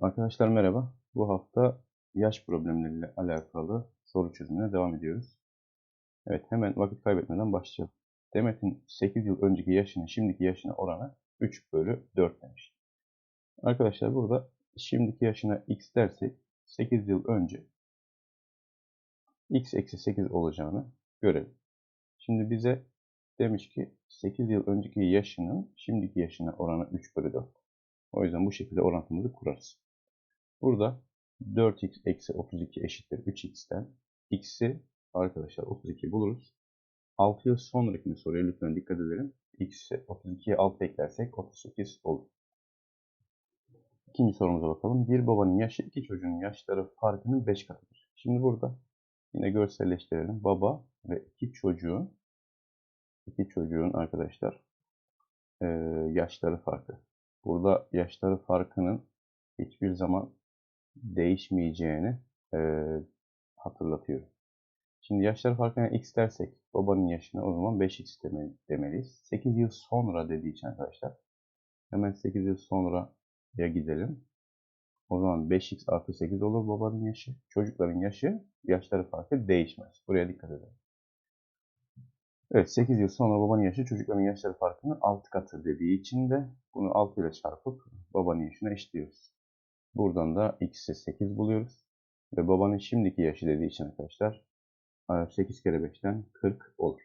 Arkadaşlar merhaba. Bu hafta yaş problemleriyle alakalı soru çözümüne devam ediyoruz. Evet hemen vakit kaybetmeden başlayalım. Demet'in 8 yıl önceki yaşının şimdiki yaşına oranı 3 bölü 4 demiş. Arkadaşlar burada şimdiki yaşına x dersek 8 yıl önce x eksi 8 olacağını görelim. Şimdi bize demiş ki 8 yıl önceki yaşının şimdiki yaşına oranı 3 bölü 4. O yüzden bu şekilde orantımızı kurarız. Burada 4x eksi 32 eşittir 3x'ten x'i arkadaşlar 32 buluruz. 6 yıl sonrakini soruya lütfen dikkat edelim. x'i 32'ye 6 eklersek 38 olur. İkinci sorumuza bakalım. Bir babanın yaşı iki çocuğun yaşları farkının 5 katıdır. Şimdi burada yine görselleştirelim. Baba ve iki çocuğun iki çocuğun arkadaşlar yaşları farkı. Burada yaşları farkının hiçbir zaman değişmeyeceğini e, hatırlatıyorum. Şimdi yaşları farkına x dersek babanın yaşına o zaman 5x demeli, demeliyiz. 8 yıl sonra dediği için arkadaşlar hemen 8 yıl sonraya gidelim. O zaman 5x artı 8 olur babanın yaşı. Çocukların yaşı, yaşları farkı değişmez. Buraya dikkat edelim. Evet 8 yıl sonra babanın yaşı çocukların yaşları farkının 6 katı dediği için de bunu 6 ile çarpıp babanın yaşına eşitliyoruz. Buradan da x'i 8 buluyoruz. Ve babanın şimdiki yaşı dediği için arkadaşlar 8 kere 5'ten 40 olur.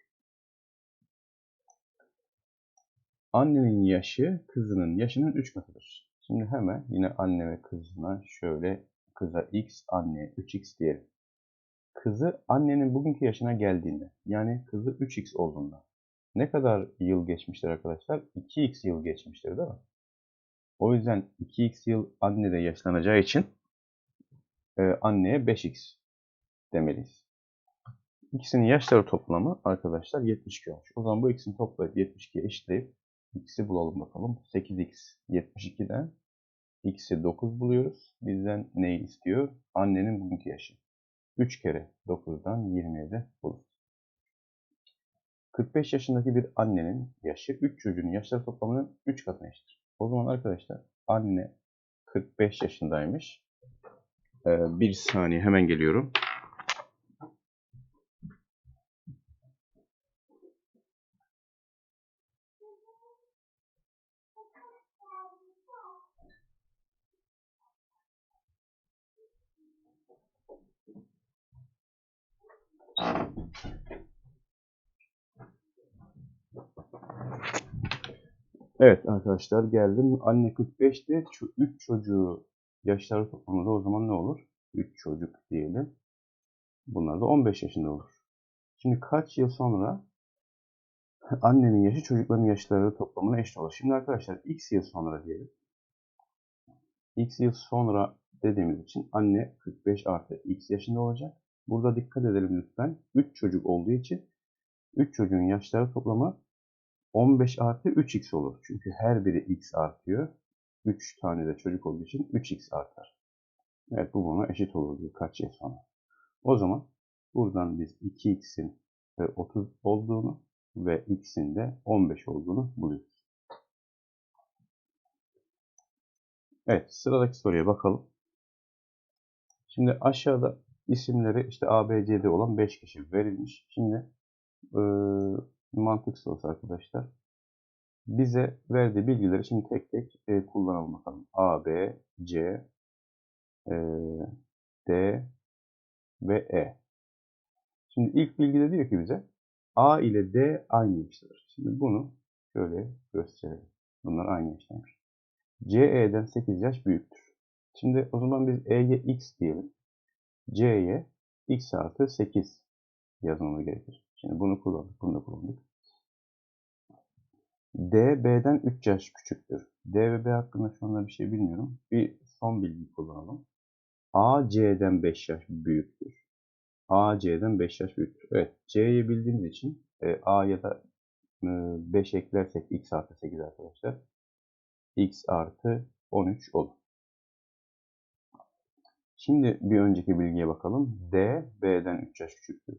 Annenin yaşı kızının yaşının 3 katıdır. Şimdi hemen yine anne ve kızına şöyle kıza x, anneye 3x diyelim. Kızı annenin bugünkü yaşına geldiğinde yani kızı 3x olduğunda ne kadar yıl geçmiştir arkadaşlar? 2x yıl geçmiştir değil mi? O yüzden 2x yıl annede yaşlanacağı için e, anneye 5x demeliyiz. İkisinin yaşları toplamı arkadaşlar 72 olmuş. O zaman bu ikisini toplayıp 72'ye eşitleyip x'i bulalım bakalım. 8x 72'den x'i 9 buluyoruz. Bizden neyi istiyor? Annenin bugünkü yaşı. 3 kere 9'dan 27 bulur. 45 yaşındaki bir annenin yaşı 3 çocuğun yaşları toplamının 3 katına eşittir. O zaman arkadaşlar anne 45 yaşındaymış. Ee, bir saniye hemen geliyorum. Evet arkadaşlar geldim. Anne 45'ti. Şu 3 çocuğu yaşları toplamında o zaman ne olur? 3 çocuk diyelim. Bunlar da 15 yaşında olur. Şimdi kaç yıl sonra annenin yaşı çocukların yaşları toplamına eşit olur. Şimdi arkadaşlar x yıl sonra diyelim. x yıl sonra dediğimiz için anne 45 artı x yaşında olacak. Burada dikkat edelim lütfen. 3 çocuk olduğu için 3 çocuğun yaşları toplamı 15 artı 3x olur. Çünkü her biri x artıyor. 3 tane de çocuk olduğu için 3x artar. Evet bu buna eşit olur birkaç yıl sonra. O zaman buradan biz 2x'in 30 olduğunu ve x'in de 15 olduğunu buluyoruz. Evet sıradaki soruya bakalım. Şimdi aşağıda isimleri işte A, B, C'de olan 5 kişi verilmiş. Şimdi e, mantık sorusu arkadaşlar. Bize verdiği bilgileri şimdi tek tek e, kullanalım bakalım. A, B, C, e, D ve E. Şimdi ilk bilgide diyor ki bize A ile D aynı yaştadır. Şimdi bunu şöyle gösterelim. Bunlar aynı yaştaymış. C, E'den 8 yaş büyüktür. Şimdi o zaman biz E'ye X diyelim. C'ye X artı 8 yazmamız gerekir. Şimdi bunu kullandık, bunu kullandık. D, B'den 3 yaş küçüktür. D ve B hakkında şu anda bir şey bilmiyorum. Bir son bilgi kullanalım. A, C'den 5 yaş büyüktür. A, C'den 5 yaş büyüktür. Evet, C'yi bildiğimiz için e, A ya da e, 5 eklersek X artı 8 arkadaşlar. X artı 13 olur. Şimdi bir önceki bilgiye bakalım. D, B'den 3 yaş küçüktür.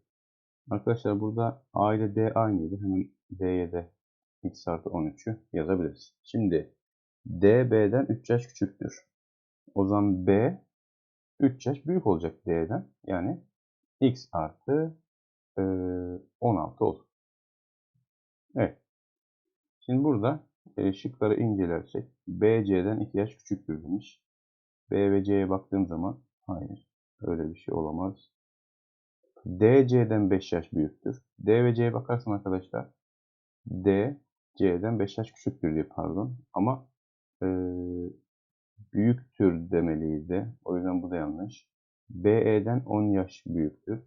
Arkadaşlar burada A ile D aynıydı. Hemen D'ye de x artı 13'ü yazabiliriz. Şimdi D B'den 3 yaş küçüktür. O zaman B 3 yaş büyük olacak D'den. Yani X artı e, 16 olur. Evet. Şimdi burada e, şıkları incelersek B C'den 2 yaş küçüktür demiş. B ve C'ye baktığım zaman hayır öyle bir şey olamaz. D C'den 5 yaş büyüktür. D ve C'ye bakarsam arkadaşlar D C'den 5 yaş küçüktür diye pardon. Ama e, büyüktür demeliydi. O yüzden bu da yanlış. BE'den 10 yaş büyüktür.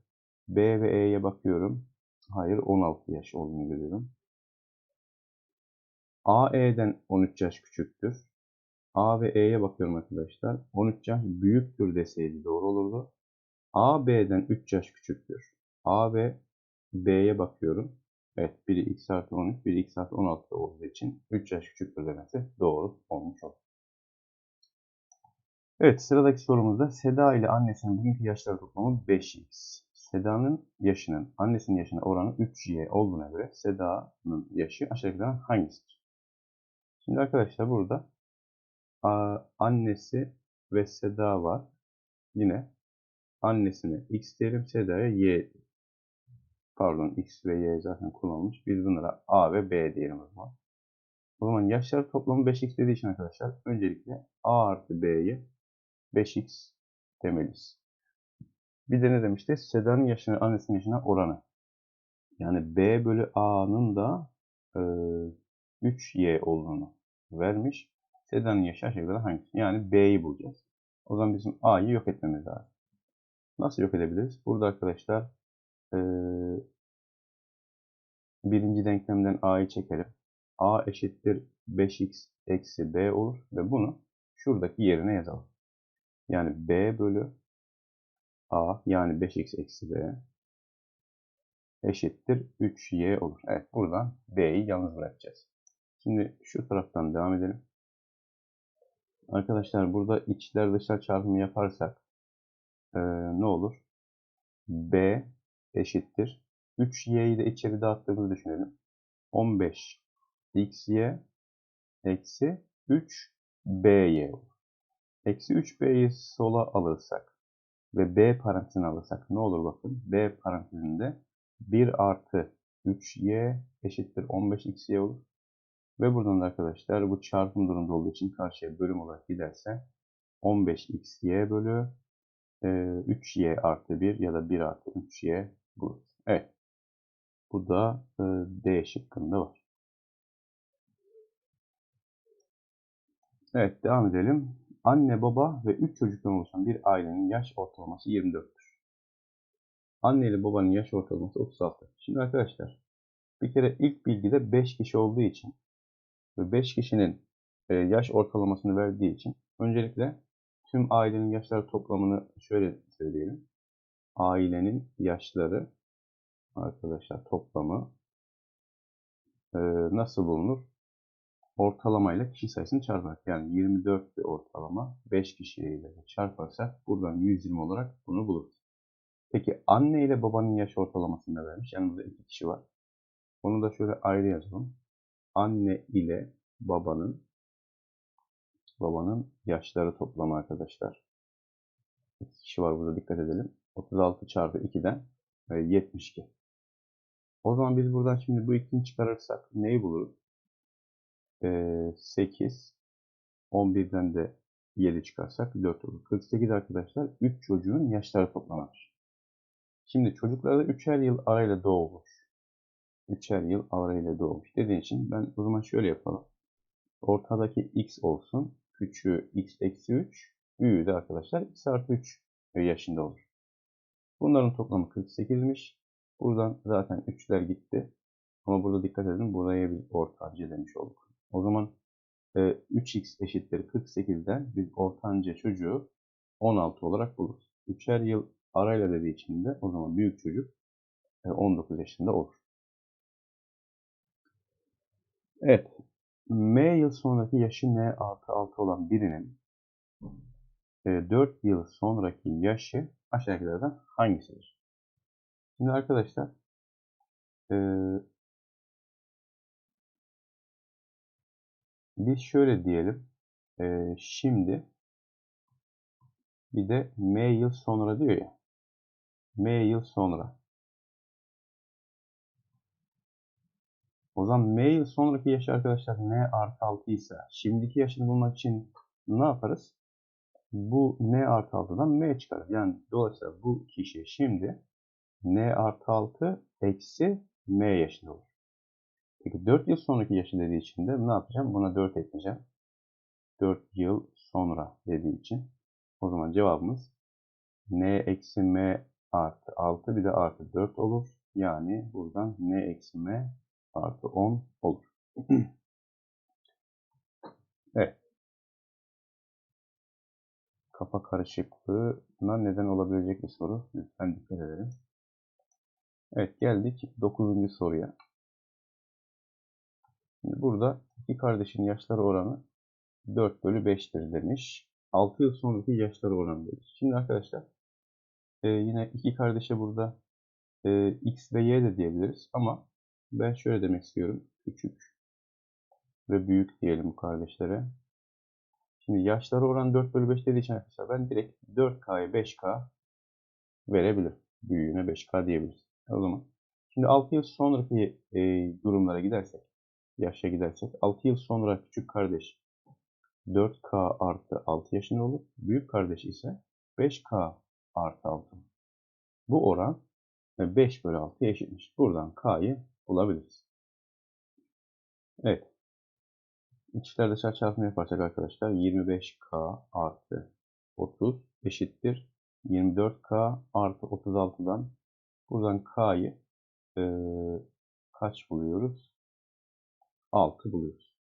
B ve E'ye bakıyorum. Hayır 16 yaş olduğunu görüyorum. AE'den 13 yaş küçüktür. A ve E'ye bakıyorum arkadaşlar. 13 yaş büyüktür deseydi doğru olurdu. A B'den 3 yaş küçüktür. A ve B'ye bakıyorum. Evet biri x artı 13, biri x artı 16 olduğu için 3 yaş küçüktür demesi doğru olmuş olur. Evet sıradaki sorumuzda Seda ile annesinin bugünkü yaşları toplamı 5x. Seda'nın yaşının annesinin yaşına oranı 3y olduğuna göre Seda'nın yaşı aşağıdakilerden hangisidir? Şimdi arkadaşlar burada annesi ve Seda var. Yine annesine x diyelim, Seda'ya y pardon x ve y zaten kullanılmış. Biz bunlara a ve b diyelim o zaman. O zaman yaşlar toplamı 5x dediği için arkadaşlar öncelikle a artı b'yi 5x demeliyiz. Bir de ne demişti? Seda'nın yaşına, annesinin yaşına oranı. Yani b bölü a'nın da e, 3y olduğunu vermiş. Seda'nın yaşı aşağıda hangisi? Yani b'yi bulacağız. O zaman bizim a'yı yok etmemiz lazım. Nasıl yok edebiliriz? Burada arkadaşlar e, birinci denklemden a'yı çekelim. a eşittir 5x eksi b olur ve bunu şuradaki yerine yazalım. Yani b bölü a yani 5x eksi b eşittir 3y olur. Evet buradan b'yi yalnız bırakacağız. Şimdi şu taraftan devam edelim. Arkadaşlar burada içler dışlar çarpımı yaparsak e, ne olur? b eşittir. 3y'yi de içeri dağıttığımızı düşünelim. 15 xy eksi 3 by olur. Eksi 3b'yi sola alırsak ve b parantezini alırsak ne olur bakın. b parantezinde 1 artı 3y eşittir 15xy olur. Ve buradan da arkadaşlar bu çarpım durumda olduğu için karşıya bölüm olarak giderse 15xy bölü 3y artı 1 ya da 1 artı 3y bulur. Evet. Bu da D şıkkında var. Evet devam edelim. Anne, baba ve 3 çocuktan oluşan bir ailenin yaş ortalaması 24'tür. Anne ile babanın yaş ortalaması 36. Şimdi arkadaşlar bir kere ilk bilgide 5 kişi olduğu için ve 5 kişinin yaş ortalamasını verdiği için öncelikle tüm ailenin yaşları toplamını şöyle söyleyelim. Ailenin yaşları arkadaşlar toplamı nasıl bulunur? ortalamayla kişi sayısını çarparak yani 24 bir ortalama 5 kişiyle çarparsak buradan 120 olarak bunu buluruz. Peki anne ile babanın yaş ortalamasını da vermiş. Yani burada iki kişi var. Onu da şöyle ayrı yazalım. Anne ile babanın babanın yaşları toplamı arkadaşlar. İki kişi var burada dikkat edelim. 36 çarpı 2'den 72. O zaman biz buradan şimdi bu ikisini çıkarırsak neyi buluruz? 8 11'den de 7 çıkarsak 4 olur. 48 arkadaşlar 3 çocuğun yaşları toplanır. Şimdi çocuklarda 3'er yıl arayla doğmuş. 3'er yıl arayla doğmuş dediği için ben o zaman şöyle yapalım. Ortadaki x olsun. Küçüğü x eksi 3. Büyüğü de arkadaşlar x artı 3 yaşında olur. Bunların toplamı 48'miş. Buradan zaten 3'ler gitti. Ama burada dikkat edin buraya bir ortanca demiş olduk. O zaman 3x eşittir 48'den biz ortanca çocuğu 16 olarak buluruz. 3'er yıl arayla dediği için de o zaman büyük çocuk 19 yaşında olur. Evet. M yıl sonraki yaşı N artı 6 olan birinin 4 yıl sonraki yaşı aşağıdakilerden hangisidir? Şimdi arkadaşlar biz şöyle diyelim. şimdi Bir de M yıl sonra diyor ya. M yıl sonra. O zaman M yıl sonraki yaşı arkadaşlar N artı 6 ise şimdiki yaşını bulmak için ne yaparız? Bu N artı 6'dan M çıkarır. Yani dolayısıyla bu kişi şimdi N artı 6 eksi M yaşında olur. Peki 4 yıl sonraki yaşı dediği için de ne yapacağım? Buna 4 ekleyeceğim. 4 yıl sonra dediği için. O zaman cevabımız N eksi M artı 6 bir de artı 4 olur. Yani buradan N eksi M artı 10 olur. evet. Kafa karışıklığına neden olabilecek bir soru. Lütfen dikkat edelim. Evet geldik 9. soruya. Şimdi burada iki kardeşin yaşları oranı 4 bölü 5'tir demiş. 6 yıl sonraki yaşları oranı demiş. Şimdi arkadaşlar e, yine iki kardeşe burada e, x ve y de diyebiliriz ama ben şöyle demek istiyorum. Küçük ve büyük diyelim bu kardeşlere. Şimdi yaşları oran 4 bölü 5 dediği için arkadaşlar ben direkt 4K'ya 5K verebilirim. Büyüğüne 5K diyebiliriz. O zaman şimdi 6 yıl sonraki e, durumlara gidersek, yaşa gidersek 6 yıl sonra küçük kardeş 4K artı 6 yaşında olur. Büyük kardeş ise 5K artı 6. Bu oran 5 bölü 6 eşitmiş. Buradan K'yı bulabiliriz. Evet. İçler dışarı çarpımı yaparsak arkadaşlar 25K artı 30 eşittir 24K artı 36'dan buradan K'yı e, kaç buluyoruz? 6 buluyoruz.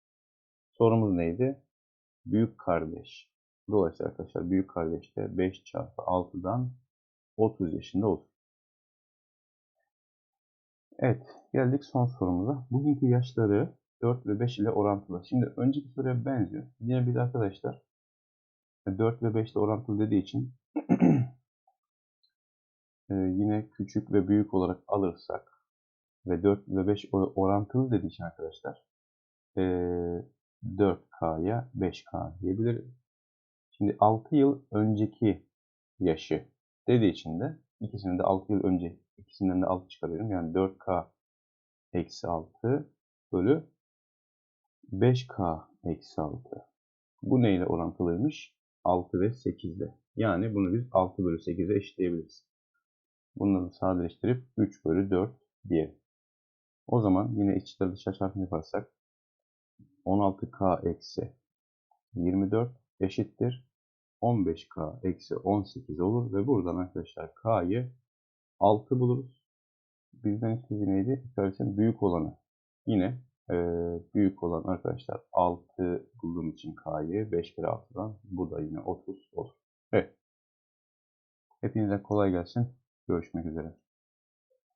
Sorumuz neydi? Büyük kardeş. Dolayısıyla arkadaşlar büyük kardeş de 5 çarpı 6'dan 30 yaşında olur. Evet, geldik son sorumuza. Bugünkü yaşları 4 ve 5 ile orantılı. Şimdi önceki soruya benziyor. Yine bir arkadaşlar 4 ve 5 ile orantılı dediği için e, yine küçük ve büyük olarak alırsak ve 4 ve 5 orantılı dediği için arkadaşlar 4K'ya e, 5K diyebiliriz. Şimdi 6 yıl önceki yaşı dediği için de ikisinin de 6 yıl önce ikisinden de 6 çıkarıyorum. Yani 4K eksi 6 bölü 5K eksi 6. Bu neyle orantılıymış? 6 ve 8 ile. Yani bunu biz 6 bölü 8'e eşitleyebiliriz. Bunları sadeleştirip 3 bölü 4 diyelim. O zaman yine içleri dışa çarpım yaparsak 16K eksi 24 eşittir 15K eksi 18 olur ve buradan arkadaşlar K'yı 6 buluruz. Bizden istediği neydi? İstersen büyük olanı. Yine e, büyük olan arkadaşlar 6 bulduğum için K'yı 5 kere 6'dan bu da yine 30 olur. Evet. Hepinize kolay gelsin. Görüşmek üzere.